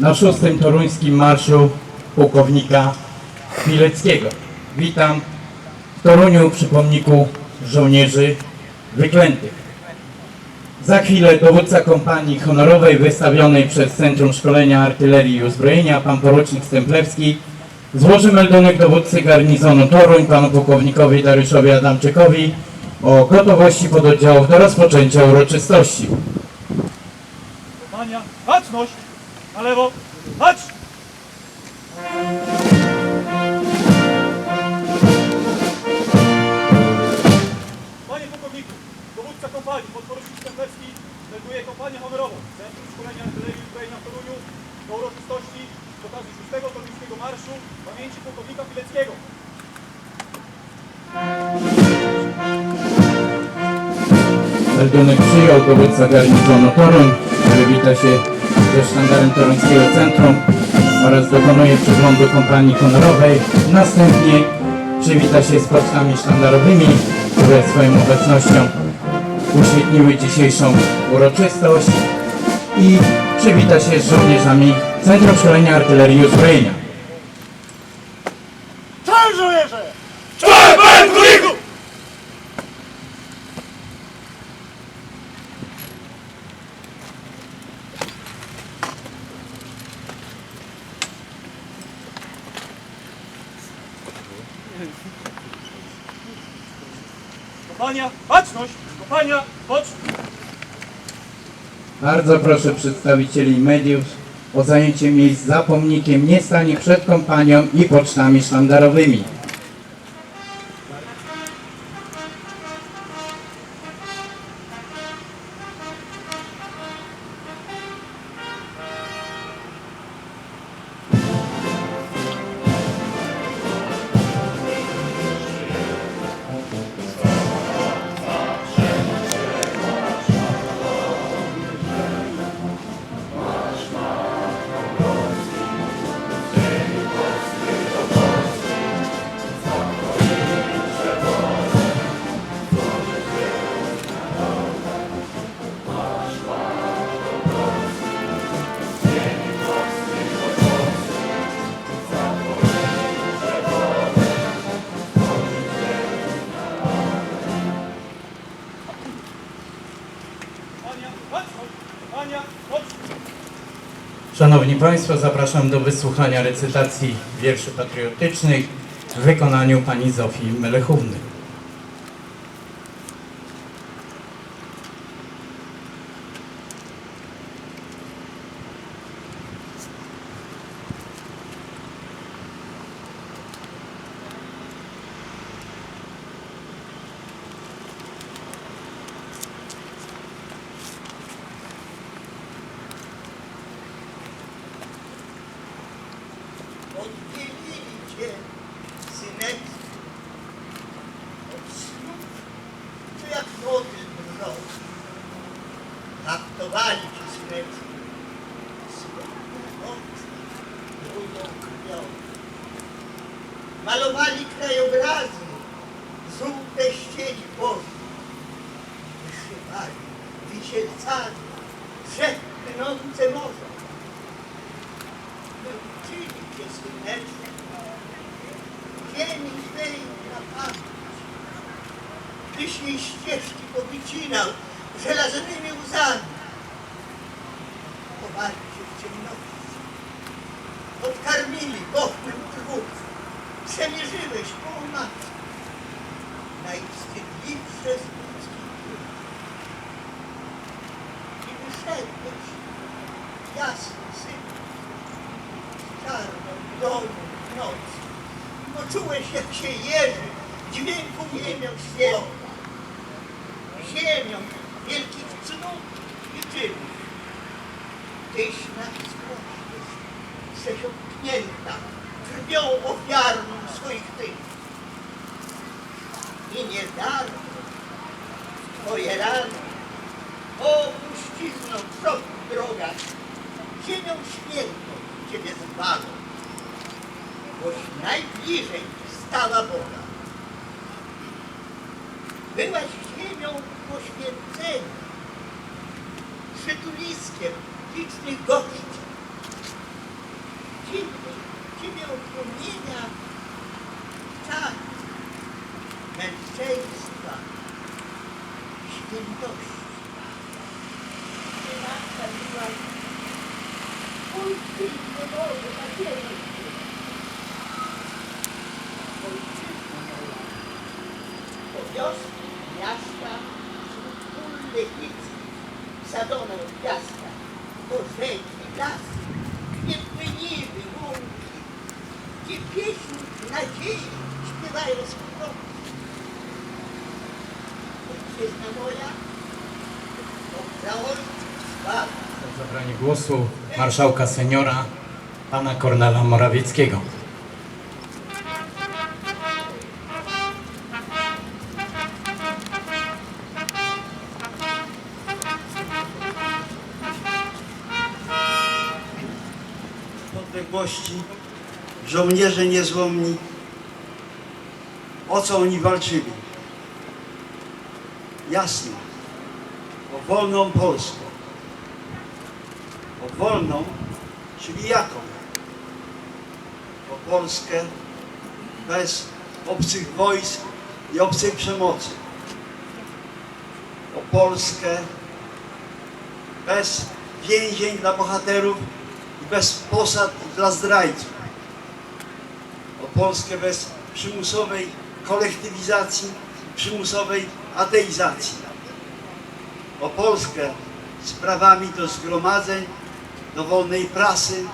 na szóstym toruńskim marszu pułkownika Chmileckiego. Witam w Toruniu przy pomniku żołnierzy wyklętych. Za chwilę dowódca kompanii honorowej wystawionej przez Centrum Szkolenia Artylerii i Uzbrojenia, pan porucznik Stemplewski, złoży meldunek dowódcy garnizonu Toruń, panu pułkownikowi Dariuszowi Adamczykowi o gotowości pododdziałów do rozpoczęcia uroczystości. Mania, baczność! Na lewo, patrz! Panie pułkowniku, dowódca kompanii, podporucznik Stępewski, melduje kompanię honorową Centrum Szkolenia Artylerii Uzbrojenia w Toruniu do uroczystości z okazji 6 Toruńskiego Marszu pamięci pułkownika Pileckiego. Meldunek przyjął dowódca garnizonu Toruń, wita się ze sztandarem Toruńskiego Centrum oraz dokonuje przeglądu kompanii honorowej. Następnie przywita się z pocztami sztandarowymi, które swoją obecnością uświetniły dzisiejszą uroczystość i przywita się z żołnierzami Centrum Szkolenia Artylerii Uzbrojenia. Czołem żołnierze! Czołem, panie króliku! Kompania, baczność! Kompania, baczność! Bardzo proszę przedstawicieli mediów o zajęcie miejsc za pomnikiem, nie stanie przed kompanią i pocztami sztandarowymi. Szanowni Państwo, zapraszam do wysłuchania recytacji wierszy patriotycznych w wykonaniu pani Zofii Melechówny. Malowali krajobrazy, żółte ścieni Boże. Wyszywali wisielcami przepłynące morza. Uczyli cię syneczku, ziemi tej na pamięć. Tyś jej ścieżki powycinał żelaznymi łzami. Chowali cię w ciemności. Odkarmili bochnym trwóg. Przemierzyłeś pół matki. Najwstydliwsze z ludzkich dróg. I wyszedłeś, jasny synu, czarną, dolną noc. Poczułeś, jak się jeży, dźwięku nie miał świata. Ziemią wielkich cnót i czynów. Tyś na skłośność, przesiąknięta krwią ofiarną swoich tych. I nie darmo twoje rany, o puścizno, przod droga, ziemią świętą Ciebie zwano, boś najbliżej stała Boga. Byłaś ziemią poświęcenia, przytuliskiem licznych gości. Wioski, miasta, wśród pól lepickich, sadzone od piaska, to rzeki, lasy, gdzie płyniły łąki, gdzie pieśń nadziei śpiewają powrotem. Ojczyzna moja, to zaorcy sława. O zabranie głosu marszałka seniora pana Kornela Morawieckiego. Niepodległości, żołnierze niezłomni, o co oni walczyli? Jasno, o wolną Polskę. O wolną, czyli jaką? O Polskę bez obcych wojsk i obcej przemocy. O Polskę bez więzień dla bohaterów bez posad dla zdrajców. O Polskę bez przymusowej kolektywizacji, przymusowej ateizacji. O Polskę z prawami do zgromadzeń, do wolnej prasy.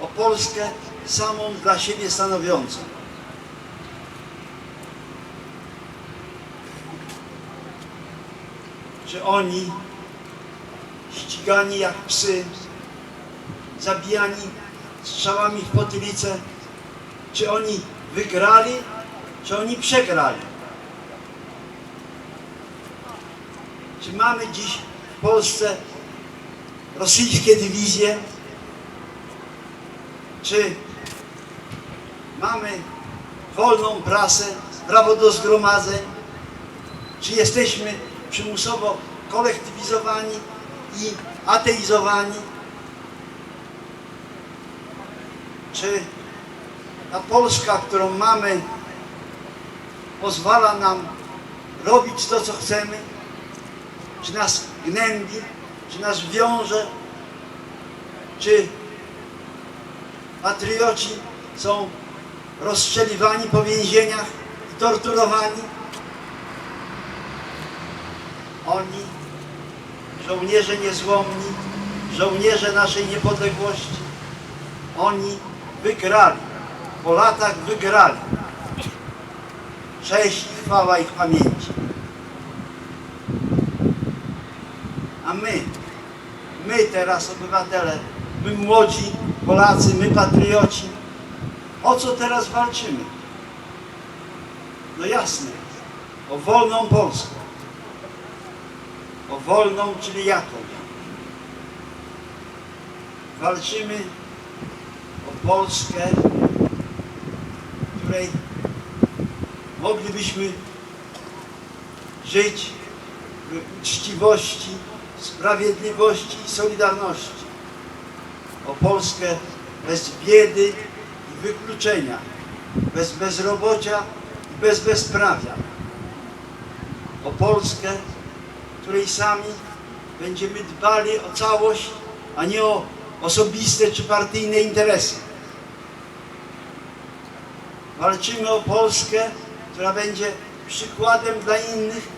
O Polskę samą dla siebie stanowiącą. Czy oni ścigani jak psy, zabijani strzałami w potylicę, czy oni wygrali, czy oni przegrali. Czy mamy dziś w Polsce rosyjskie dywizje, czy mamy wolną prasę, prawo do zgromadzeń, czy jesteśmy przymusowo kolektywizowani i ateizowani? Czy ta Polska, którą mamy, pozwala nam robić to, co chcemy? Czy nas gnębi? Czy nas wiąże? Czy patrioci są rozstrzeliwani po więzieniach i torturowani? Oni, żołnierze niezłomni, żołnierze naszej niepodległości, oni wygrali, po latach wygrali. Cześć i chwała ich pamięci. A my, my teraz obywatele, my młodzi Polacy, my patrioci, o co teraz walczymy? No jasne, o wolną Polskę. O wolną, czyli jaką? Walczymy Polskę, w której moglibyśmy żyć w uczciwości, sprawiedliwości i solidarności. O Polskę bez biedy i wykluczenia, bez bezrobocia i bez bezprawia. O Polskę, której sami będziemy dbali o całość, a nie o osobiste czy partyjne interesy. Walczymy o Polskę, która będzie przykładem dla innych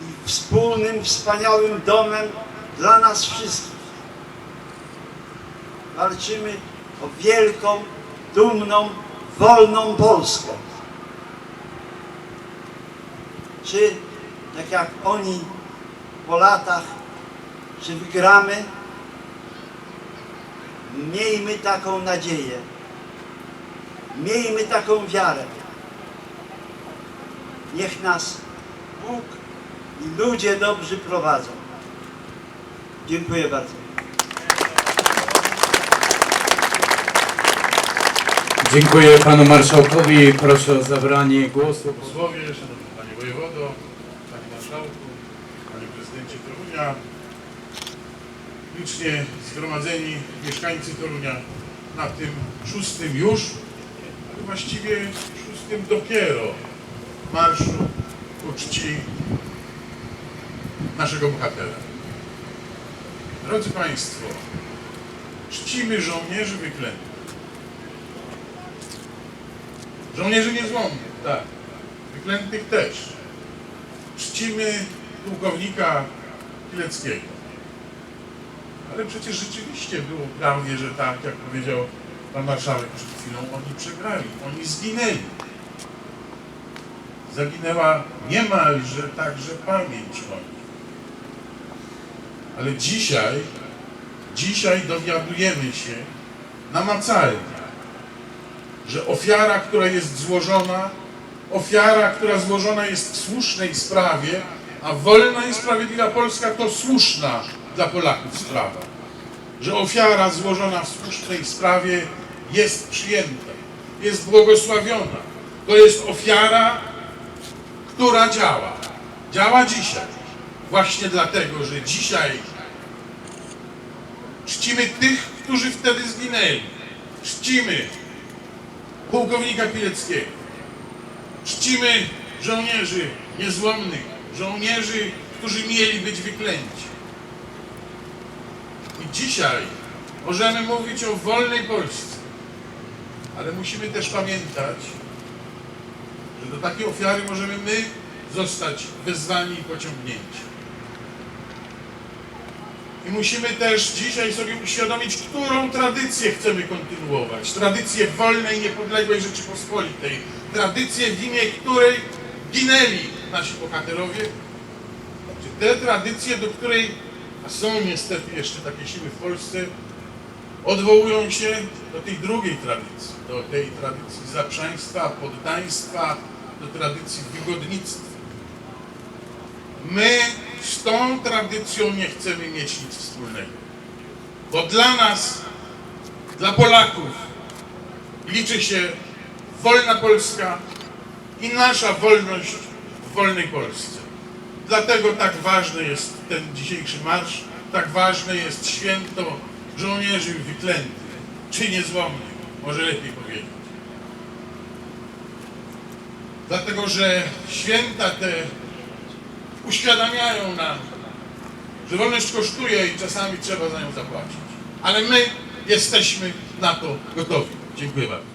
i wspólnym, wspaniałym domem dla nas wszystkich. Walczymy o wielką, dumną, wolną Polskę. Czy tak jak oni po latach, czy wygramy? Miejmy taką nadzieję. Miejmy taką wiarę. Niech nas Bóg i ludzie dobrzy prowadzą. Dziękuję bardzo. Dziękuję panu marszałkowi. Proszę o zabranie głosu. Posłowie, Szanowny Panie Wojewodo, Panie Marszałku, Panie Prezydencie Torunia, licznie zgromadzeni mieszkańcy Torunia na tym szóstym już, właściwie szóstym dopiero marszu ku czci naszego bohatera. Drodzy Państwo, czcimy żołnierzy wyklętych. Żołnierzy niezłomnych, tak. wyklętych też. Czcimy pułkownika Pileckiego. Ale przecież rzeczywiście było prawnie, że tak, jak powiedział pan marszałek przed chwilą, oni przegrali, oni zginęli. Zaginęła niemalże także pamięć o nich. Ale dzisiaj, dzisiaj dowiadujemy się namacalnie, że ofiara, która jest złożona, ofiara, która złożona jest w słusznej sprawie, a wolna i sprawiedliwa Polska to słuszna dla Polaków sprawa. Że ofiara złożona w słusznej sprawie jest przyjęta, jest błogosławiona. To jest ofiara, która działa. Działa dzisiaj. Właśnie dlatego, że dzisiaj czcimy tych, którzy wtedy zginęli. Czcimy pułkownika Pileckiego. Czcimy żołnierzy niezłomnych, żołnierzy, którzy mieli być wyklęci. I dzisiaj możemy mówić o wolnej Polsce, ale musimy też pamiętać, że do takiej ofiary możemy my zostać wezwani i pociągnięci. I musimy też dzisiaj sobie uświadomić, którą tradycję chcemy kontynuować. Tradycję wolnej, niepodległej Rzeczypospolitej. Tradycję, w imię której ginęli nasi bohaterowie. Czy te tradycje, do której, a są niestety jeszcze takie siły w Polsce, odwołują się do tej drugiej tradycji, do tej tradycji zaprzaństwa, poddaństwa, do tradycji wygodnictwa. My z tą tradycją nie chcemy mieć nic wspólnego. Bo dla nas, dla Polaków, liczy się wolna Polska i nasza wolność w wolnej Polsce. Dlatego tak ważny jest ten dzisiejszy marsz, tak ważne jest święto żołnierzy wyklętych, czy niezłomnych, może lepiej powiedzieć. Dlatego, że święta te uświadamiają nam, że wolność kosztuje i czasami trzeba za nią zapłacić. Ale my jesteśmy na to gotowi. Dziękuję bardzo.